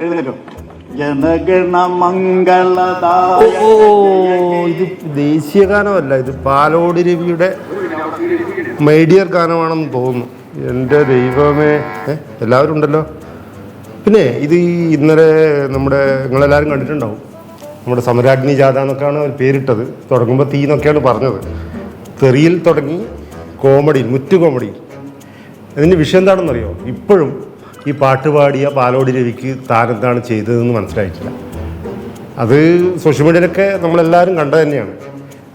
എഴുന്നേറ്റോ? ജനഗണ മംഗളദായ ഓ ഇത് ദേശീയ ഗാനമല്ല ഇത് പാലോട് രവിയുടെ മൈഡിയർ ഗാനമാണെന്ന് തോന്നുന്നു. എന്റെ ദൈവമേ. ഏ, എല്ലാവരും ഉണ്ടല്ലോ? പിന്നെ ഇത് ഈ ഇന്നലെ നമ്മുടെ നിങ്ങളെല്ലാവരും കണ്ടിട്ടുണ്ടാവും. നമ്മുടെ സമരാഗ്നി ജാഥ എന്നൊക്കെയാണ് അവർ പേരിട്ടത്. തുടങ്ങുമ്പോൾ തീ എന്നൊക്കെയാണ് പറഞ്ഞത്. തെറിയിൽ തുടങ്ങി കോമഡിയിൽ മുറ്റു കോമഡിയിൽ അതിന്റെ വിഷയം എന്താണെന്നറിയോ? ഇപ്പോഴും ഈ പാട്ട് പാടിയ പാലോടി രവിക്ക് താനെന്താണ് ചെയ്തതെന്ന് മനസ്സിലായിട്ടില്ല. അത് സോഷ്യൽ മീഡിയയിലൊക്കെ നമ്മളെല്ലാവരും കണ്ടത് തന്നെയാണ്.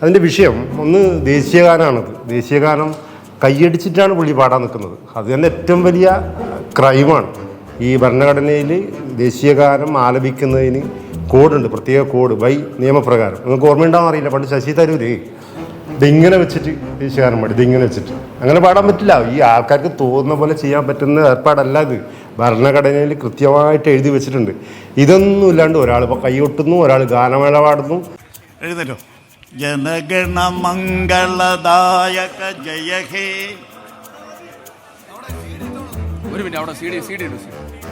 അതിന്റെ വിഷയം ഒന്ന് ദേശീയഗാനമാണത്. ദേശീയഗാനം കൈയടിച്ചിട്ടാണ് പുള്ളി പാടാൻ നിൽക്കുന്നത്. അത് തന്നെ ഏറ്റവും വലിയ ക്രൈമാണ്. ഈ ഭരണഘടനയിൽ ദേശീയഗാനം ആലപിക്കുന്നതിന് കോഡുണ്ട്. പ്രത്യേക കോഡ് ബൈ നിയമപ്രകാരം. നിങ്ങൾക്ക് ഓർമ്മയുണ്ടാകാൻ അറിയില്ല. പണ്ട് ശശി തരൂര് ഇതിങ്ങനെ വെച്ചിട്ട് വീശുകാരൻ പാടി ഇതിങ്ങനെ വെച്ചിട്ട്. അങ്ങനെ പാടാൻ പറ്റില്ല. ഈ ആൾക്കാർക്ക് തോന്നുന്ന പോലെ ചെയ്യാൻ പറ്റുന്ന ഏർപ്പാടല്ല ഇത്. ഭരണഘടനയിൽ കൃത്യമായിട്ട് എഴുതി വെച്ചിട്ടുണ്ട്. ഇതൊന്നും ഇല്ലാണ്ട് ഒരാൾ ഇപ്പോൾ കൈയൊട്ടുന്നു ഒരാൾ ഗാനമേള പാടുന്നു. എഴുന്നേറ്റോ? ജനഗണ മംഗളദായക ജയ ഹേ.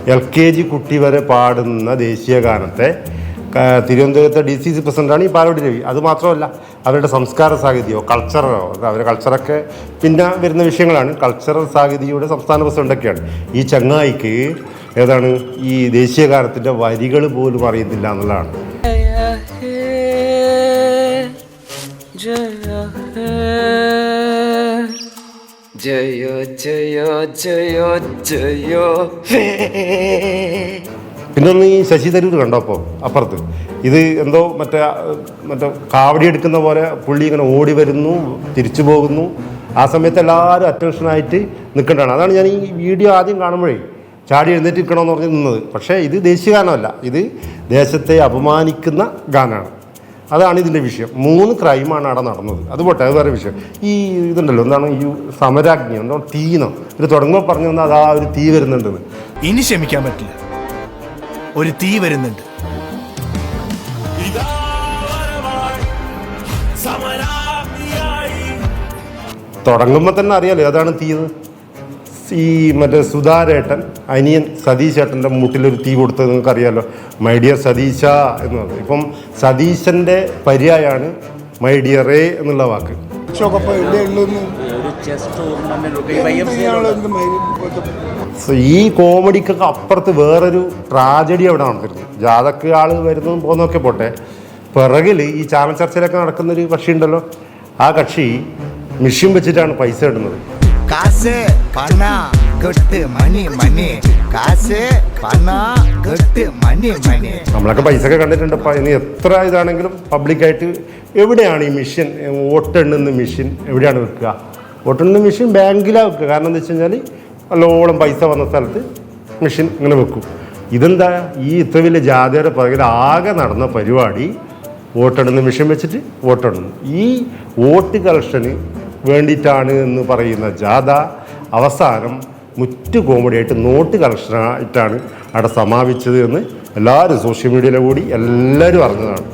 എൽ കെ ജി കുട്ടി വരെ പാടുന്ന ദേശീയ ഗാനത്തെ തിരുവനന്തപുരത്തെ ഡി സി സി പ്രസിഡന്റാണ് ഈ പാലോടി രവി. അതുമാത്രമല്ല അവരുടെ സംസ്കാര സാഹിത്യമോ കൾച്ചറോ അവരുടെ കൾച്ചറൊക്കെ പിന്നെ വരുന്ന വിഷയങ്ങളാണ്. കൾച്ചറൽ സാഹിതിയുടെ സംസ്ഥാന പ്രസിഡന്റൊക്കെയാണ് ഈ ചങ്ങായിക്ക് ഏതാണ് ഈ ദേശീയ ഗാനത്തിന്റെ വരികൾ പോലും അറിയത്തില്ല എന്നുള്ളതാണ്. ജയോ ജയോ ജയോ ജയ പിന്നെ ഒന്ന് ഈ ശശി തരൂർ കണ്ടോ അപ്പോൾ അപ്പുറത്ത്? ഇത് എന്തോ മറ്റേ മറ്റേ കാവടി എടുക്കുന്ന പോലെ പുള്ളി ഇങ്ങനെ ഓടി വരുന്നു തിരിച്ചു പോകുന്നു. ആ സമയത്ത് എല്ലാവരും അറ്റൻഷനായിട്ട് നിൽക്കേണ്ടതാണ്. അതാണ് ഞാൻ ഈ വീഡിയോ ആദ്യം കാണുമ്പോഴേ ചാടി എഴുന്നേറ്റ് നിൽക്കണമെന്ന് പറഞ്ഞ് നിന്നത്. പക്ഷേ ഇത് ദേശീയ ഗാനമല്ല. ഇത് ദേശത്തെ അപമാനിക്കുന്ന ഗാനമാണ്. അതാണ് ഇതിന്റെ വിഷയം. മൂന്ന് ക്രൈമാണ് അവിടെ നടന്നത്. അത് പോട്ടെ അത് വേറെ വിഷയം. ഈ ഇതുണ്ടല്ലോ എന്താണ് ഈ സമരാഗ്നി എന്തോ തീന്നോ ഇത് തുടങ്ങുമ്പോൾ പറഞ്ഞു തന്നാൽ അതാ ഒരു തീ വരുന്നുണ്ടെന്ന്. ഇനി ക്ഷമിക്കാൻ പറ്റില്ല. ഒരു തീ വരുന്നുണ്ട്. തുടങ്ങുമ്പോൾ തന്നെ അറിയാലോ അതാണ് തീയത് ഈ മറ്റേ സുധാരേട്ടൻ അനിയൻ സതീശ് ഏട്ടന്റെ മുട്ടിലൊരു തീ കൊടുത്തത് നിങ്ങൾക്ക് അറിയാലോ. മൈ ഡിയർ സതീശ എന്ന് പറഞ്ഞത് ഇപ്പം സതീശന്റെ പര്യായാണ് മൈ ഡിയറേ എന്നുള്ള വാക്ക്. ചെസ് ടൂർണമെന്റ് ഈ കോമഡിക്കൊക്കെ അപ്പുറത്ത് വേറൊരു ട്രാജഡി അവിടെ നടന്നിരുന്നു ജാതക്ക് ആൾ വരുന്നതും പോകുന്നതൊക്കെ പോട്ടെ. പിറകിൽ ഈ ചാനൽ ചർച്ചയിലൊക്കെ നടക്കുന്നൊരു കക്ഷി ഉണ്ടല്ലോ ആ കക്ഷി മിഷീൻ വെച്ചിട്ടാണ് പൈസ ഇടുന്നത്. മണി മണി. മണി മണി. നമ്മളൊക്കെ പൈസ ഒക്കെ കണ്ടിട്ടുണ്ട് ഇനി എത്ര ഇതാണെങ്കിലും പബ്ലിക്കായിട്ട് എവിടെയാണ് ഈ മിഷൻ വോട്ടെണ്ണുന്ന മിഷൻ എവിടെയാണ് വെക്കുക? വോട്ടെണ്ണുന്ന മെഷീൻ ബാങ്കിലാണ് വെക്കുക. കാരണം എന്താ വെച്ച് കഴിഞ്ഞാൽ നല്ലോളം പൈസ വന്ന സ്ഥലത്ത് മെഷീൻ ഇങ്ങനെ വെക്കും. ഇതെന്താ? ഈ ഇത്ര വലിയ ജാതിയുടെ പുറകിൽ ആകെ നടന്ന പരിപാടി വോട്ടെണ്ണുന്ന മെഷീൻ വെച്ചിട്ട് വോട്ടെണ്ണുന്നു ഈ വോട്ട് കളക്ഷന് വേണ്ടിയിട്ടാണ് എന്ന് പറയുന്ന ജാഥ അവസാനം മുറ്റു കോമഡിയായിട്ട് നോട്ട് കളക്ഷനായിട്ടാണ് അവിടെ സമാപിച്ചത് എന്ന് എല്ലാവരും സോഷ്യൽ മീഡിയയിലെ കൂടി എല്ലാവരും അറിഞ്ഞതാണ്.